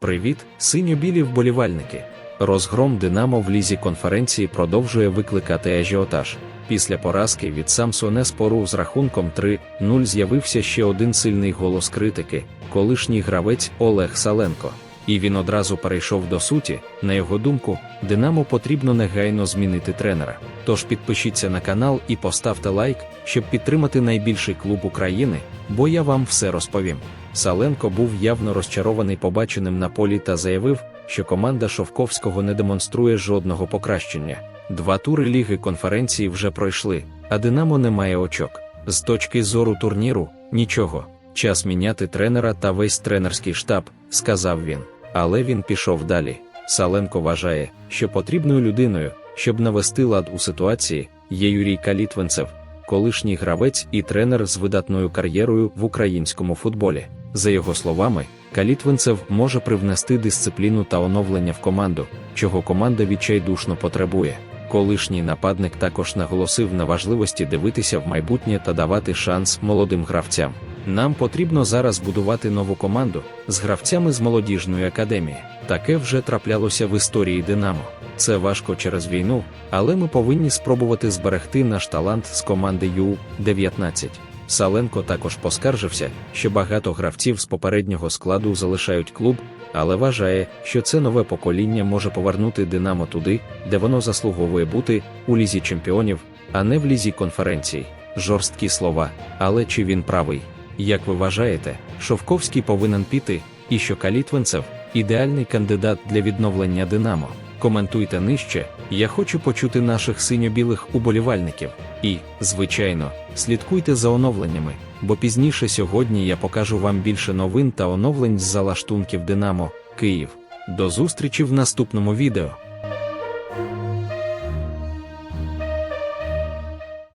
Привіт, синьо-білі вболівальники. Розгром Динамо в лізі конференції продовжує викликати ажіотаж. Після поразки від Самсоне спору з рахунком 3-0 з'явився ще один сильний голос критики, колишній гравець Олег Саленко. І він одразу перейшов до суті. На його думку, Динамо потрібно негайно змінити тренера. Тож підпишіться на канал і поставте лайк, щоб підтримати найбільший клуб України, бо я вам все розповім. Саленко був явно розчарований побаченим на полі та заявив, що команда Шовковського не демонструє жодного покращення. Два тури ліги конференції вже пройшли, а Динамо не має очок. З точки зору турніру нічого. Час міняти тренера та весь тренерський штаб, сказав він. Але він пішов далі. Саленко вважає, що потрібною людиною, щоб навести лад у ситуації, є Юрій Калітвинцев, колишній гравець і тренер з видатною кар'єрою в українському футболі. За його словами, Калітвинцев може привнести дисципліну та оновлення в команду, чого команда відчайдушно потребує. Колишній нападник також наголосив на важливості дивитися в майбутнє та давати шанс молодим гравцям. Нам потрібно зараз будувати нову команду з гравцями з молодіжної академії. Таке вже траплялося в історії Динамо. Це важко через війну, але ми повинні спробувати зберегти наш талант з команди Ю-19. Саленко також поскаржився, що багато гравців з попереднього складу залишають клуб, але вважає, що це нове покоління може повернути Динамо туди, де воно заслуговує бути у лізі чемпіонів, а не в лізі конференцій. Жорсткі слова, але чи він правий? Як ви вважаєте, Шовковський повинен піти, і що Калітвинцев ідеальний кандидат для відновлення Динамо? Коментуйте нижче. Я хочу почути наших синьо-білих уболівальників. І, звичайно, слідкуйте за оновленнями, бо пізніше сьогодні я покажу вам більше новин та оновлень з залаштунків Динамо, Київ. До зустрічі в наступному відео.